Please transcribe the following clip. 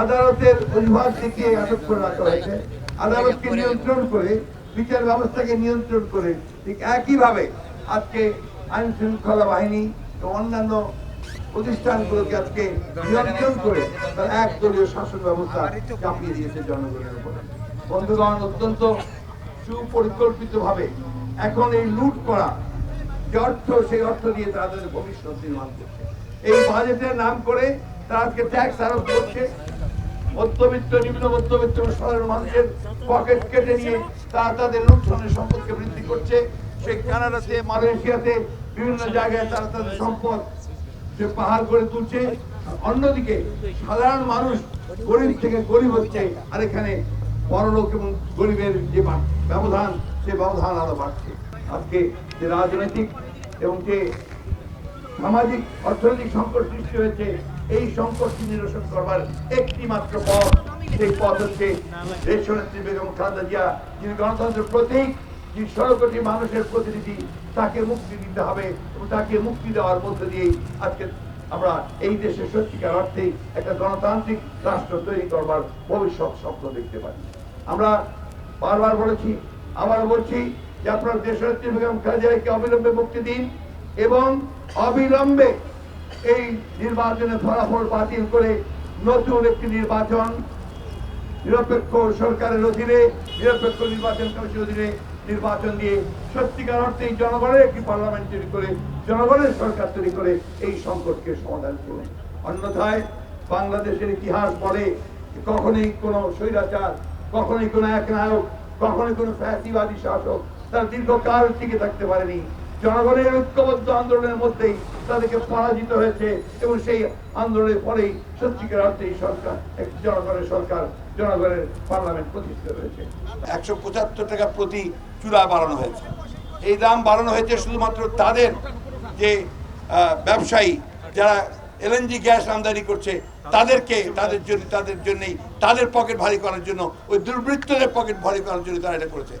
আদালতের অজুহাত দেখিয়ে আটক করে রাখা হয়েছে। আদালতকে নিয়ন্ত্রণ করে, বিচার ব্যবস্থাকে নিয়ন্ত্রণ করে ঠিক একইভাবে আজকে আইন শৃঙ্খলা বাহিনী এবং অন্যান্য প্রতিষ্ঠানগুলোকে আজকে নিয়ন্ত্রণ করে তার একদলীয় শাসন ব্যবস্থা চাপিয়ে দিয়েছে জনগণের উপরে। বন্ধুগণ, অত্যন্ত সুপরিকল্পিতভাবে এখন এই লুট করা যে অর্থ, সেই অর্থ দিয়ে তাদের ভবিষ্যৎ নির্মাণ করছে। এই বাজেটের নাম করে আজকে ট্যাক্স আরোপ করছে। মধ্যবিত্ত, নিম্ন মধ্যবিত্ত সাধারণ মানুষের পকেট কেটে নিয়ে তারা তাদের লুণ্ঠনের সম্পদকে বৃদ্ধি করছে। সেই কানাডাতে, মালয়েশিয়াতে বিভিন্ন জায়গায় তারা তাদের সম্পদ সে পাহাড় করে তুলছে। অন্যদিকে সাধারণ মানুষ গরিব থেকে গরিব হচ্ছে। আর এখানে বড়লোক এবং গরিবের যে ব্যবধান, সে ব্যবধান আরও বাড়ছে। আজকে যে রাজনৈতিক এবং যে সামাজিক, অর্থনৈতিক সংকট সৃষ্টি হয়েছে। এই সংকটটি নিরসন করবার একটি মাত্র পথ, সেই পথ হচ্ছে দেশনেত্রী বেগম খালেদা জিয়া, যিনি গণতন্ত্রের প্রতীক, যিনি ষোলো কোটি মানুষের প্রতিনিধি, তাকে মুক্তি দিতে হবে এবং তাকে মুক্তি দেওয়ার মধ্য দিয়েই আজকে আমরা এই দেশে সত্যিকার অর্থে একটা গণতান্ত্রিক রাষ্ট্র তৈরি করবার ভবিষ্যৎ স্বপ্ন দেখতে পারি আমরা বারবার বলেছি আবার বলছি যে আপনার দেশনেত্রী বেগম খালেদা জিয়াকে অবিলম্বে মুক্তি দিন এবং অবিলম্বে এই নির্বাচনের ফলাফল বাতিল করে নতুন একটি নির্বাচন, নিরপেক্ষ সরকারের অধীনে, নিরপেক্ষ নির্বাচন কমিশনের অধীনে নির্বাচন দিয়ে সত্যিকার অর্থে জনগণের একটি পার্লামেন্ট তৈরি করে, জনগণের সরকার তৈরি করে এই সংকটকে সমাধান করুন। অন্যথায় বাংলাদেশের ইতিহাস বলে কখনোই কোনো স্বৈরাচার, কখনোই কোনো এক নায়ক কখনোই কোনো ফ্যাসিবাদী শাসক তার দীর্ঘকাল টিকে থাকতে পারেনি। জনগণের ঐক্যবদ্ধ আন্দোলনের মধ্যেই তাদেরকে পরাজিত হয়েছে এবং সেই আন্দোলনের পরেই সত্যিকার অর্থে এই সরকার একটি জনগণের সরকার, জনগণের পার্লামেন্ট প্রতিষ্ঠিত হয়েছে। একশো পঁচাত্তর টাকা প্রতি চুলা বাড়ানো হয়েছে। এই দাম বাড়ানো হয়েছে শুধুমাত্র তাদের যে ব্যবসায়ী যারা এলএনজি গ্যাস আমদানি করছে, তাদেরকে, তাদের জন্য, তাদের জন্যই, তাদের পকেট ভারী করার জন্য, ওই দুর্বৃত্তদের পকেট ভারী করার জন্য তারা এটা করেছে।